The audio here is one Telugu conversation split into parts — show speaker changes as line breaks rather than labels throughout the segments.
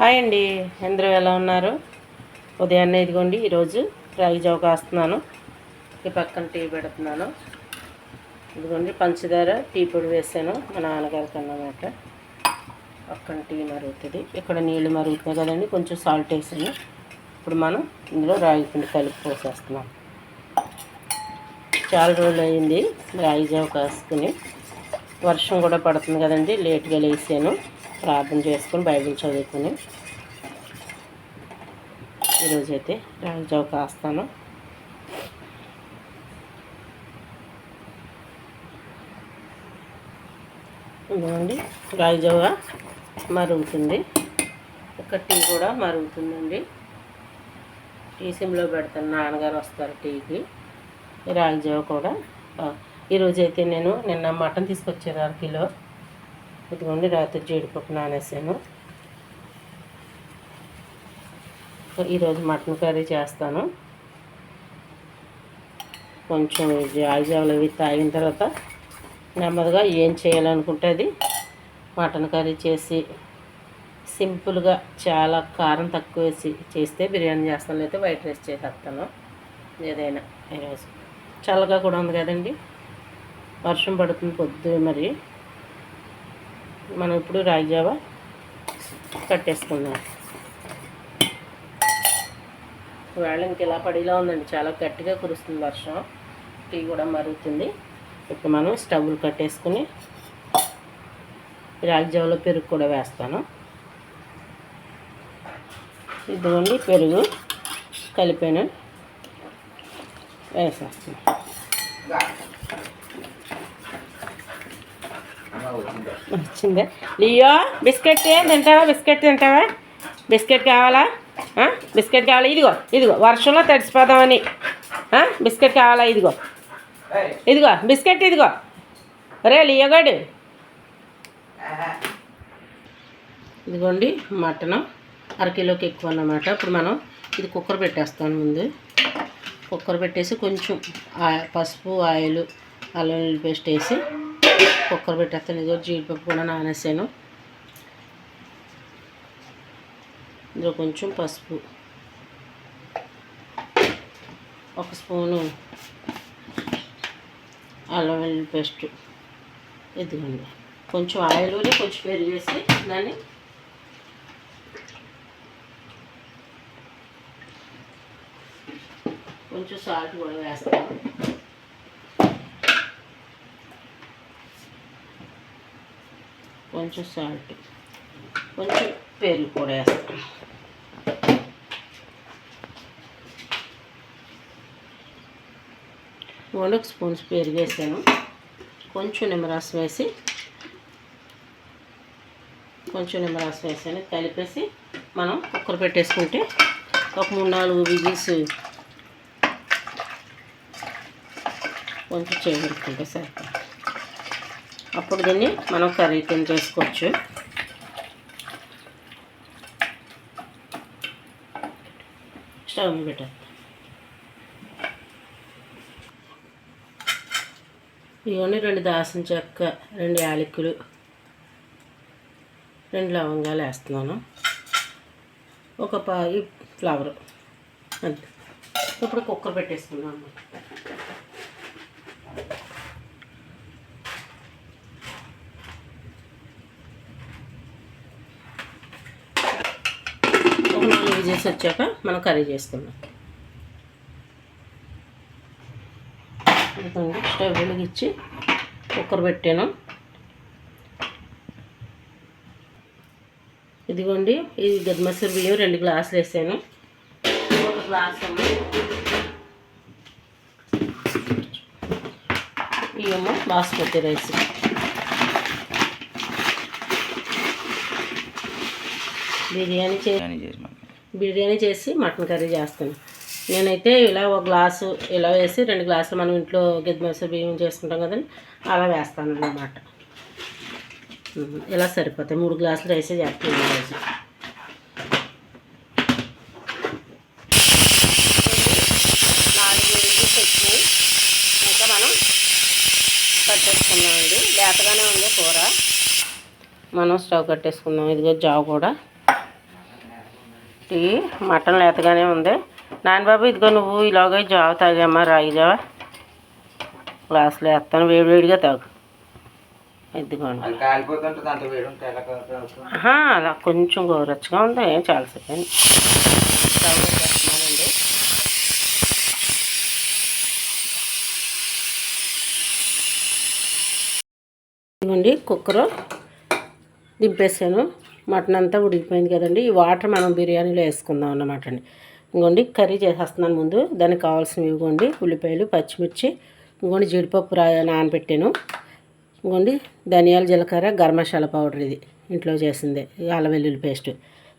హాయ్ అండి. అందరూ ఎలా ఉన్నారు? ఉదయాన్నే ఇదిగోండి ఈరోజు రాగి జావ కాస్తున్నాను. ఈ పక్కన టీ పెడుతున్నాను. ఇదిగోండి పంచదార టీ పొడి వేసాను. మా నాన్నగారికి అన్నమాట పక్కన టీ మరుగుతుంది. ఇక్కడ నీళ్ళు మరుగుతున్నాయి కదండి కొంచెం సాల్ట్ వేసాను. ఇప్పుడు మనం ఇందులో రాగి పిండి కలిపి పోసేస్తున్నాం. చాలా రోజులు అయింది రాగి జావ కాసుకుని. వర్షం కూడా పడుతుంది కదండి లేట్గా లేసాను. ప్రార్థన చేసుకొని బైబిల్ చదువుకొని ఈరోజైతే రాగి కాస్తాను. ఇదిగోండి రాగి మరుగుతుంది. ఒక టీ కూడా మరుగుతుందండి. టీ సిమ్లో పెడతాను నాన్నగారు వస్తారు టీకి. ఈ రాగి జావ కూడా ఈరోజైతే ఈరోజు అయితే నేను నిన్న మటన్ తీసుకొచ్చారు అర కిలో ఇదిగోండి రాత్రి జీడిపప్పు నానేసాను. ఈరోజు మటన్ కర్రీ చేస్తాను. కొంచెం జాయిజావులు అవి తాగిన తర్వాత నెమ్మదిగా ఏం చేయాలనుకుంటే అది మటన్ కర్రీ చేసి సింపుల్గా చాలా కారం తక్కువ వేసి చేస్తే బిర్యానీ చేస్తాను లేకపోతే వైట్ రైస్ చేసేస్తాను ఏదైనా ఈరోజు చల్లగా కూడా ఉంది కదండి. వర్షం పడుతుంది పొద్దు మరి. మనం ఇప్పుడు రాగి జావ కట్టేసుకుందాం. వేళ ఇంక ఇలా పడిలా ఉందండి చాలా గట్టిగా కురుస్తుంది వర్షం. టీ కూడా మరుగుతుంది. ఇప్పుడు మనం స్టవ్లు కట్టేసుకుని రాగి జావలో పెరుగు కూడా వేస్తాను. ఇదిగోండి పెరుగు కలిపాను. వేసేస్తాను వచ్చిందే? లియో బిస్కెట్ ఏం తింటావా? బిస్కెట్ తింటావా? బిస్కెట్ కావాలా? బిస్కెట్ కావాలా? ఇదిగో ఇదిగో వర్షంలో తడిసిపోదామని. బిస్కెట్ కావాలా? ఇదిగో. ఇదిగో బిస్కెట్ ఇదిగో. రే లియోగాడు ఇదిగోండి మటన్. అరకిలోకి ఎక్కువ అన్నమాట. ఇప్పుడు మనం ఇది కుక్కర్ పెట్టేస్తాను ముందు. కుక్కర్ పెట్టేసి కొంచెం పసుపు ఆయిల్ అల్లం పేస్ట్ వేసి కుక్కర్ పెట్టేస్తాను. ఇదో జీడిపప్పు కూడా నానేసాను. ఇందులో కొంచెం పసుపు. ఒక స్పూను అల్లం వెల్లుల్లి పేస్ట్. ఇదిగోండి. కొంచెం ఆయిల్ కొంచెం పెరిగేసి దాన్ని కొంచెం సాల్ట్ కూడా వేస్తాను. కొంచెం సాల్ట్ కొంచెం పెరుగు కూడా వేస్తాను. వన్ ఒక స్పూన్స్ పెరుగు వేసాను. కొంచెం నిమ్మరసం వేసి కొంచెం నిమ్మరసం వేసాను. కలిపేసి మనం కుక్కర్ పెట్టేసుకుంటే ఒక మూడు నాలుగు విజిల్స్ కొంచెం చేయగలుగుతుంటే సరిపోతుంది. అప్పుడు దీన్ని మనం కర్రీ కింద చేసుకోవచ్చు స్టవ్ పెట్టేస్తాం ఇవన్నీ రెండు దాసిన చెక్క రెండు యాలకులు రెండు లవంగాలు వేస్తున్నాను. ఒక పా ఫ్లవర్ అంతే. ఇప్పుడు కుక్కర్ పెట్టేసుకున్నాను ఒక నాలుగు విజిల్స్ వచ్చాక మనం కర్రీ చేసుకుందాం. స్టవ్ వెలిగించి కుక్కర్ పెట్టాను. ఇదిగోండి ఇది గద్మసూరి బియ్యం రెండు గ్లాసులు వేసాను. ఒక గ్లాస్ ఏమో బాస్మతి రైస్. బిర్యానీ
చేసి
బిర్యానీ చేసి మటన్ కర్రీ చేస్తాను. నేనైతే ఇలా ఒక గ్లాసు ఇలా వేసి రెండు గ్లాసులు మనం ఇంట్లో గిద్దమేస బియ్యం చేసుకుంటాం కదండి అలా వేస్తాను అన్నమాట. ఇలా సరిపోతాయి. మూడు గ్లాసులు రైసే చేస్తాను ఈరోజు నాలుగు ఇంకా మనం కట్టేసుకున్నామండి లేతగానే ఉంది కూర. మనం స్టవ్ కట్టేసుకుందాం. ఇదిగో జావ కూడా. ఈ మటన్ లేతగానే ఉంది. నాన్నబాబు ఇదిగో నువ్వు ఇలాగ జావ తాగామా రాగి జావ. గ్లాసులో వేస్తాను వేడివేడిగా తాగు. ఇదిగోండి. అలా కొంచెం గోరచ్చగా ఉంది చాలాసేపు స్టవ్ పెట్టేస్తున్నానండి ఇదిగోండి కుక్కర్ దింపేసాను. మటన్ అంతా ఉడికిపోయింది కదండి. ఈ వాటర్ మనం బిర్యానీలో వేసుకుందాం అన్నమాట అండి. ఇంకోండి కర్రీ చేసేస్తున్నాను ముందు. దానికి కావాల్సినవి ఇవ్వండి. ఉల్లిపాయలు పచ్చిమిర్చి ఇంకోండి జీడిపప్పు రా నానబెట్టాను. ఇంకోండి ధనియాల జీలకర్ర గరం మసాలా పౌడర్ ఇది. ఇంట్లో చేసిందే అల్లం వెల్లుల్లి పేస్ట్.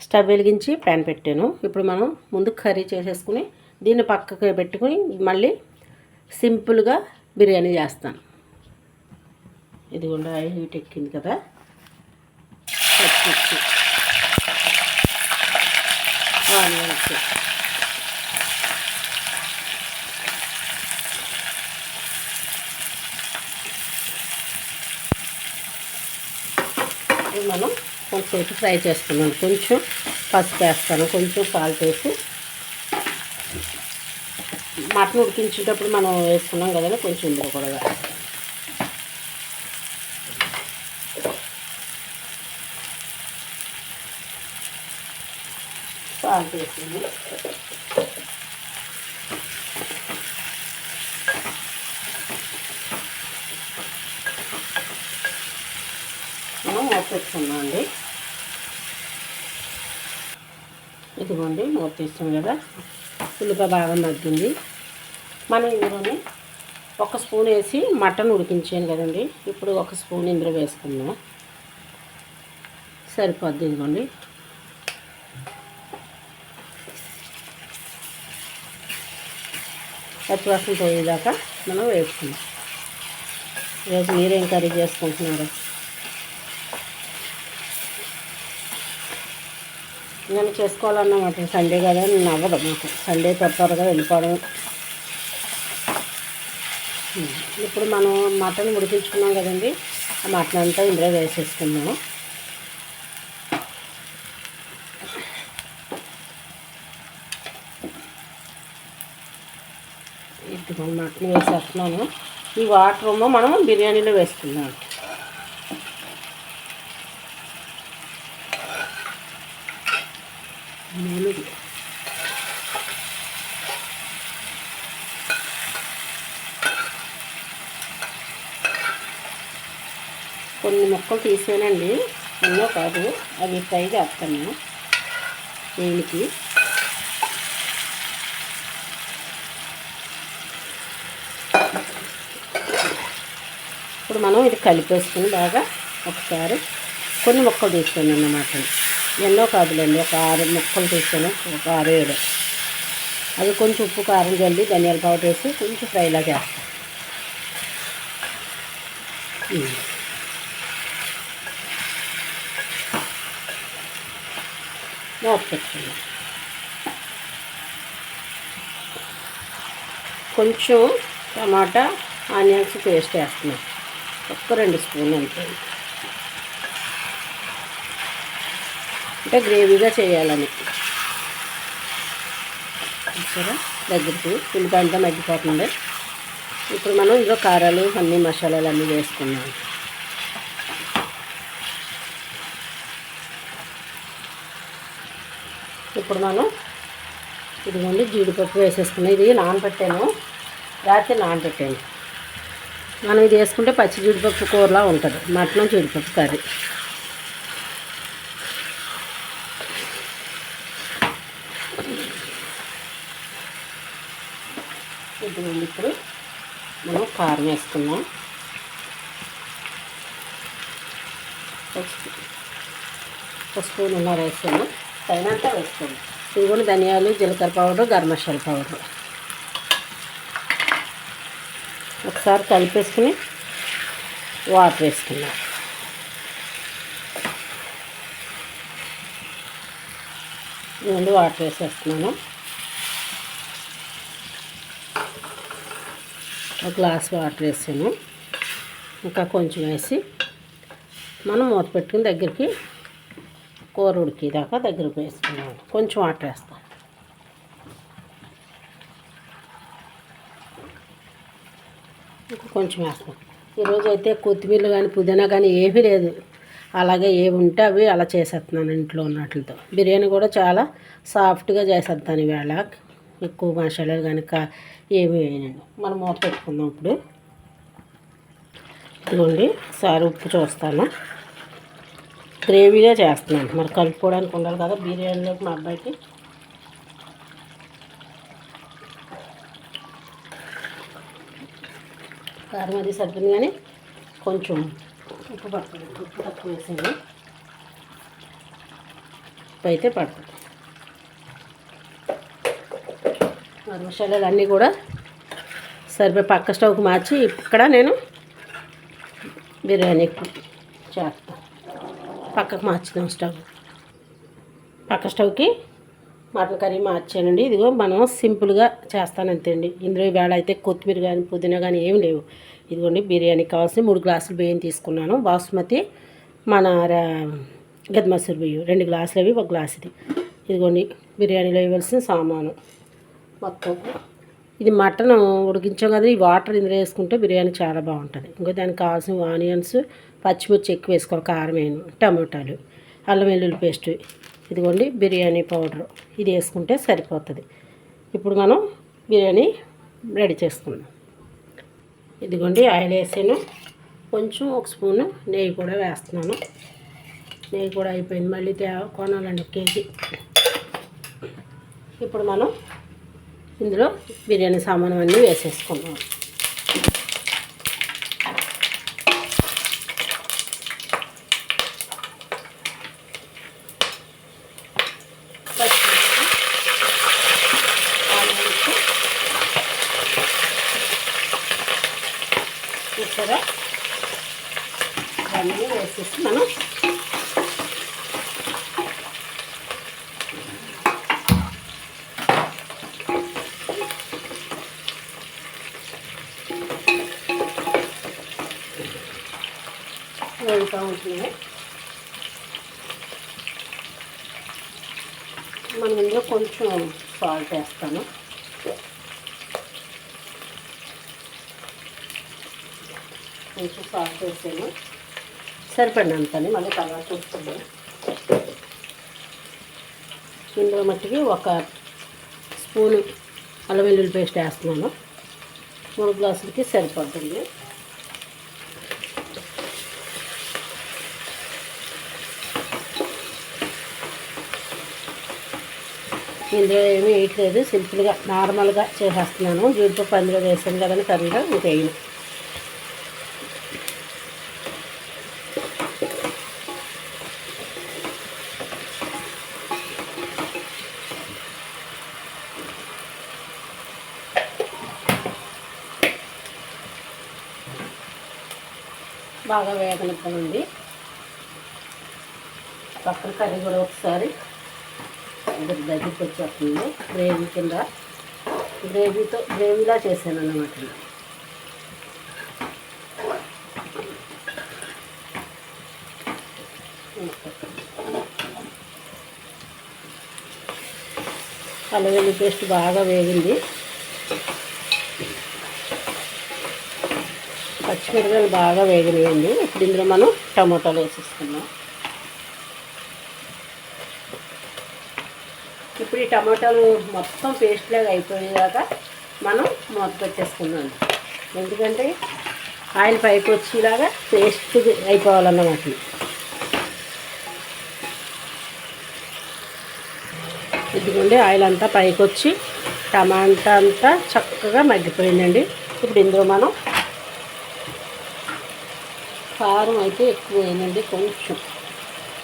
స్టవ్ వెలిగించి ప్యాన్ పెట్టాను. ఇప్పుడు మనం ముందు కర్రీ చేసేసుకుని దీన్ని పక్కకి పెట్టుకుని మళ్ళీ సింపుల్గా బిర్యానీ చేస్తాను. ఇదిగోండి హీట్ ఎక్కింది కదా. పచ్చిమిర్చి ఆనియన్స్ మనం కొంచెం ఫ్రై చేసుకున్నాం. కొంచెం పసుపు వేస్తాను. కొంచెం సాల్ట్ వేసి. మటన్ ఉడికించేటప్పుడు మనం వేసుకున్నాం కదండి కొంచెం ఇందులో కూడా వేస్తాం. మనం మూత అండి ఇదిగోండి మూత కదా. ఉల్లిపాయ బాగా మగ్గింది. మనం ఇందులోనే ఒక స్పూన్ వేసి మటన్ ఉడికించాను కదండి. ఇప్పుడు ఒక స్పూన్ ఇందులో వేసుకుందాం. సరిపోద్ది ఇదిగోండి. పచ్చివాసన పోయేదాకా మనం వేసుకుందాం ఈరోజు మీరేం కర్రీ చేసుకుంటున్నారు? నేను చేసుకోవాలన్నమాట సండే కదా నేను అవ్వదు మాకు. సండే త్వరగా వెళ్ళిపోవడం. ఇప్పుడు మనం మటన్ ఉడికించుకున్నాం కదండి. ఆ మటన్ అంతా ఇందులో వేసేసుకున్నాము ఇప్పుడు మటన్ ఈ వాటర్ ఏమో మనం బిర్యానీలో వేసుకున్నాం కొన్ని ముక్కలు తీసానండి. ఎన్నో కాదు అవి ఫ్రై చేస్తాను. దేనికి? ఇప్పుడు మనం ఇది కలిపేసుకుని బాగా ఒకసారి కొన్ని ముక్కలు తీసుకోండి అన్నమాట. ఎన్నో కాదులేండి ఒక ఆరు ముక్కలు తీసుకొని ఒక ఆరు ఏడు. అది కొంచెం ఉప్పు కారం జల్లి ధనియాల పౌడర్ వేసి కొంచెం ఫ్రైలా చేస్తాం మూత కొంచెం టమాటా ఆనియన్స్ పేస్ట్ వేస్తున్నాం. ఒక్క రెండు స్పూన్ అంతే అంటే గ్రేవీగా చేయాలని. చూసారా? దగ్గరికి ఉల్లిపాయ అంతా మగ్గిపోతుంది. ఇప్పుడు మనం ఇందులో కారాలు అన్ని మసాలాలు అన్నీ వేసుకున్నాం ఇప్పుడు మనం ఇదిగోండి జీడిపప్పు వేసేసుకున్నాం. ఇది నానబెట్టాను. రాత్రి నానబెట్టాను. మనం ఇది వేసుకుంటే పచ్చి జీడిపప్పు కూరలా ఉంటుంది. మటన్ జీడిపప్పు కర్రీ. ఇదిగోండి ఇప్పుడు మనం కారం వేసుకున్నాం ఒక స్పూన్ ఉన్నారు వేసాను తగినంత వేసుకోండి. ఇది ధనియాలు జీలకర్ర పౌడర్ గరం మసాలా పౌడర్. ఒకసారి కలిపేసుకుని వాటర్ వేసుకున్నాం ముందు వాటర్ వేసేస్తున్నాను. ఒక గ్లాస్ వాటర్ వేసాను. ఇంకా కొంచెం వేసి మనం మూత పెట్టుకుని దగ్గరికి కూర ఉడికేదాకా దగ్గరకు వేసుకున్నాము కొంచెం వాటర్ వేస్తాను ఇంకా కొంచెం వేస్తాను ఈరోజు అయితే కొత్తిమీర కానీ పుదీనా కానీ ఏమీ లేదు. అలాగే ఏవి ఉంటే అవి అలా చేసేస్తున్నాను ఇంట్లో ఉన్నట్లతో బిర్యానీ కూడా చాలా సాఫ్ట్గా చేసేస్తాను ఈవేళ. ఎక్కువ మసాలాలు కనుక ఏమి వేయనండి. మనం మూత పెట్టుకుందాం ఇప్పుడు. ఇదిగోండి సారి ఉప్పు చూస్తాను. గ్రేవీగా చేస్తున్నాను. మరి కలుపుకోవడానికి ఉండాలి కదా బిర్యానీలోకి మా అబ్బాయికి. కారం అది సరిపోయింది కానీ కొంచెం ఉప్పు పడుతుంది ఉప్పు తక్కువ వేసాను ఉప్పు అయితే పడుతుంది. మరి మసాలాలు అన్నీ కూడా సరిపోయి పక్క స్టవ్కి మార్చి ఇక్కడ నేను బిర్యానీ చేస్తాను పక్కకు మార్చినాం స్టవ్. పక్క స్టవ్కి మటన్ కర్రీ మార్చానండి ఇదిగో మనం సింపుల్గా చేస్తాను అంతే అండి ఇందులో ఈవేళ అయితే కొత్తిమీర కానీ పుదీనా కానీ ఏం లేవు. ఇదిగోండి బిర్యానీకి కావాల్సిన మూడు గ్లాసులు బియ్యం తీసుకున్నాను. బాస్మతి మన రా- బియ్యం. రెండు గ్లాసులు అవి ఒక గ్లాస్ ఇది ఇదిగోండి బిర్యానీలో ఇవ్వాల్సిన సామాను. మొత్తం. ఇది మటన్ ఉడికించాం కదా ఈ వాటర్ ఇందులో వేసుకుంటే బిర్యానీ చాలా బాగుంటుంది. ఇంకో దానికి కావాల్సిన ఆనియన్స్ పచ్చిమిర్చి ఎక్కువ వేసుకోవాలి కారం వేయను టమాటాలు అల్లం వెల్లుల్లి పేస్ట్. ఇదిగోండి బిర్యానీ పౌడర్. ఇది వేసుకుంటే సరిపోతుంది. ఇప్పుడు మనం బిర్యానీ రెడీ చేసుకుందాం. ఇదిగోండి ఆయిల్ వేసాను. కొంచెం ఒక స్పూను నెయ్యి కూడా వేస్తున్నాను. నెయ్యి కూడా అయిపోయింది. మళ్ళీ తే కొనాలండి ఒక కేజీ. ఇప్పుడు మనం ఇందులో బిర్యానీ సామాను అన్నీ వేసేసుకున్నాం చూసారా ఇవన్నీ వేసేసి మనం వేగుతూ ఉంటుంది మనం ఇందులో కొంచెం సాల్ట్ వేస్తాను. కొంచెం సాల్ట్ వేసాను. సరిపడినంతని మళ్ళీ తర్వాత చూస్తున్నాను ఇందులో మట్టికి ఒక స్పూను అల్లం వెల్లుల్లి పేస్ట్ వేస్తున్నాను. మూడు గ్లాసులకి సరిపడుతుంది. ఇందులో ఏమీ వేయట్లేదు. సింపుల్గా నార్మల్గా చేసేస్తున్నాను. జీడిపప్పు అందులో వేసాను కదని కర్రీలో ఇంక వేయను. బాగా వేగనివ్వనండి పక్కన కర్రీ కూడా ఒకసారి దగ్గర దగ్గరికి వచ్చేస్తుంది. గ్రేవీ కింద. గ్రేవీతో గ్రేవీలా చేశాను అన్నమాట అల్లం పేస్ట్ బాగా వేగింది. పచ్చిమిరపకాయలు బాగా వేగినాయండి. ఇప్పుడు ఇందులో మనం టమాటాలు వేసేసుకున్నాం ఇప్పుడు ఈ టమాటాలు మొత్తం పేస్ట్ లాగా అయిపోయేదాకా మనం మూత పెట్టేసుకున్నాం ఎందుకంటే ఆయిల్ పైకి వచ్చేలాగా పేస్ట్ అయిపోవాలన్నమాట. ఇదిగోండి ఆయిల్ అంతా పైకి వచ్చి టమాటా అంతా చక్కగా మగ్గిపోయిందండి. ఇప్పుడు ఇందులో మనం కారం అయితే ఎక్కువ అయిందండి కొంచెం.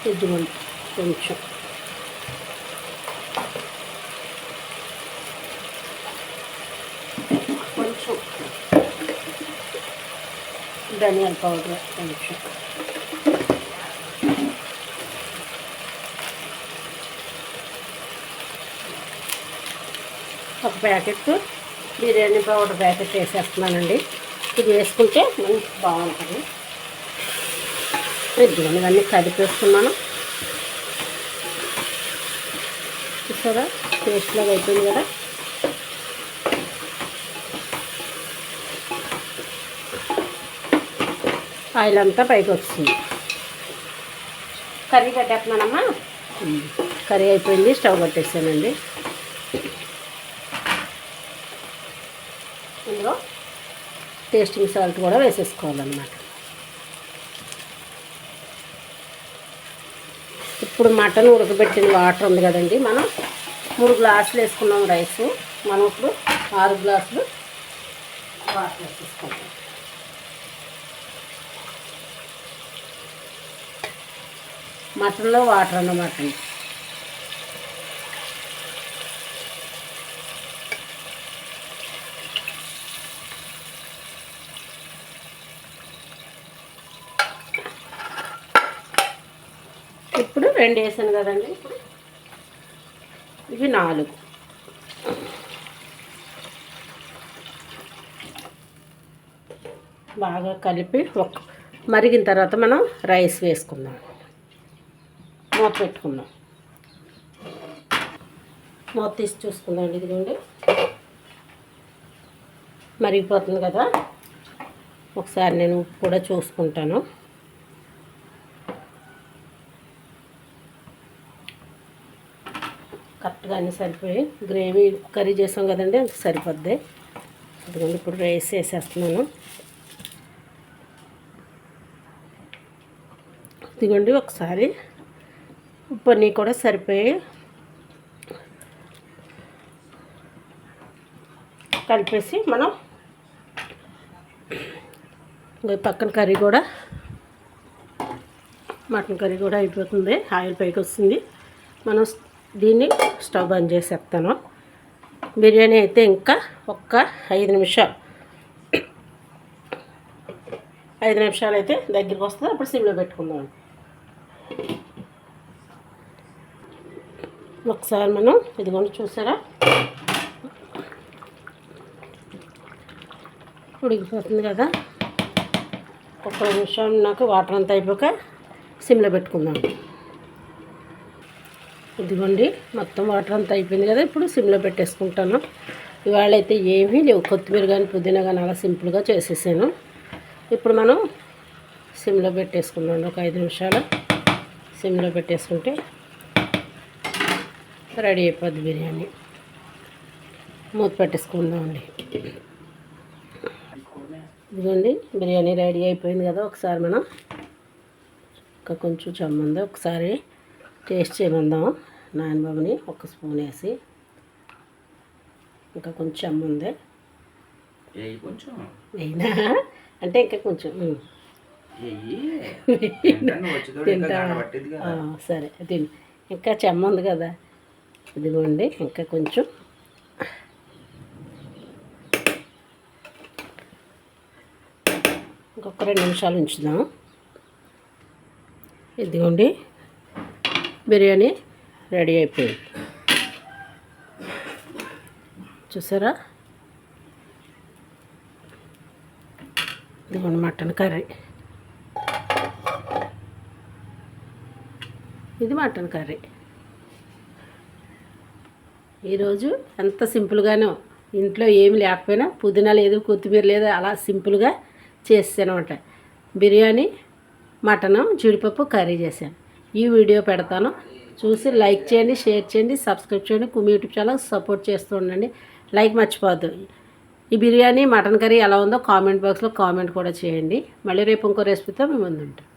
ఇదిగోండి కొంచెం కొంచెం. ధనియాల పౌడర్ కొంచెం ఒక ప్యాకెట్ బిర్యానీ పౌడర్ ప్యాకెట్ వేసేస్తున్నానండి. ఇది వేసుకుంటే మంచి బాగుంటుంది. ఇదిగోండి ఇవన్నీ కదిపేస్తున్నాను చూసారా? పేస్ట్లాగా అయిపోయింది కదా? ఆయిల్ అంతా పైకి వస్తుంది.
కర్రీ పెట్టేస్తున్నానమ్మా
కర్రీ అయిపోయింది స్టవ్ కట్టేసానండి. ఇందులో టేస్టింగ్ సాల్ట్ కూడా వేసేసుకోవాలన్నమాట. ఇప్పుడు మటన్ ఉడకబెట్టిన వాటర్ ఉంది కదండి మనం మూడు గ్లాసులు వేసుకున్నాం రైస్. మనం ఇప్పుడు ఆరు గ్లాసులు వాటర్ వేసేసుకుంటాం. మటన్లో వాటర్ అన్నమాట ఇప్పుడు రెండు వేసాను కదండి. ఇవి నాలుగు. బాగా కలిపి ఒక మరిగిన తర్వాత మనం రైస్ వేసుకుందాం. మూత పెట్టుకున్నాం. మూత తీసి చూసుకుందామండి ఇదిగోండి. మరిగిపోతుంది కదా? ఒకసారి నేను ఉప్పు కూడా చూసుకుంటాను. కరెక్ట్గా అన్నీ సరిపోయి గ్రేవీ కర్రీ చేసాం కదండి అంత సరిపోద్ది. అందుకని ఇప్పుడు రైస్ వేసేస్తున్నాను. ఇదిగోండి ఒకసారి ఉప్పు అన్నీ కూడా సరిపోయి కలిపేసి మనం పక్కన కర్రీ కూడా మటన్ కర్రీ కూడా అయిపోతుంది. ఆయిల్ పైకి వస్తుంది. మనం దీన్ని స్టవ్ బంద్ చేసేస్తాను. బిర్యానీ అయితే ఇంకా ఒక్క ఐదు నిమిషాలు. ఐదు నిమిషాలు అయితే దగ్గరికి వస్తుంది. అప్పుడు సిమ్లో పెట్టుకుందాం. ఒకసారి మనం ఇదిగోండి చూసారా? ఉడికిపోతుంది కదా? ఒక నిమిషం నాకు వాటర్ అంతా అయిపోక సిమ్లో పెట్టుకుందాం. ఇదిగోండి మొత్తం వాటర్ అంతా అయిపోయింది కదా ఇప్పుడు సిమ్లో పెట్టేసుకుంటాను. ఇవాళ అయితే ఏమీ లేవు కొత్తిమీర కానీ పుదీనా కానీ అలా సింపుల్గా చేసేసాను. ఇప్పుడు మనం సిమ్లో పెట్టేసుకున్నాను ఒక ఐదు నిమిషాలు సిమ్లో పెట్టేసుకుంటే రెడీ అయిపోద్ది బిర్యానీ. మూత పెట్టేసుకుందామండి. ఇదిగోండి బిర్యానీ రెడీ అయిపోయింది కదా ఒకసారి మనం. ఇంకా కొంచెం చమ్మంది ఒకసారి టేస్ట్ చేయమందాం. నాయనబాబుని ఒక స్పూన్ వేసి. ఇంకా కొంచెం
కొంచెం.
అయినా అంటే ఇంకా కొంచెం సరే తిని. ఇంకా చెమ్మ ఉంది కదా. ఇదిగోండి ఇంకా కొంచెం. ఇంకొక రెండు నిమిషాలు ఉంచుదాం. ఇదిగోండి బిర్యానీ రెడీ అయిపోయింది. చూసారా? ఇదిగోండి మటన్ కర్రీ. ఇది మటన్ కర్రీ. ఈరోజు ఎంత సింపుల్గానో ఇంట్లో ఏమి లేకపోయినా పుదీనా లేదు కొత్తిమీర లేదు అలా సింపుల్గా చేసానమాట బిర్యానీ మటను జీడిపప్పు కర్రీ చేశాను. ఈ వీడియో పెడతాను. చూసి లైక్ చేయండి షేర్ చేయండి సబ్స్క్రైబ్ చేయండి. కుమి యూట్యూబ్ ఛానల్ సపోర్ట్ చేస్తూ ఉండండి. లైక్ మర్చిపోద్దు ఈ బిర్యానీ మటన్ కర్రీ ఎలా ఉందో కామెంట్ బాక్స్లో కామెంట్ కూడా చేయండి. మళ్ళీ రేపు ఇంకో రెసిపీతో మేము ముందుంటాం.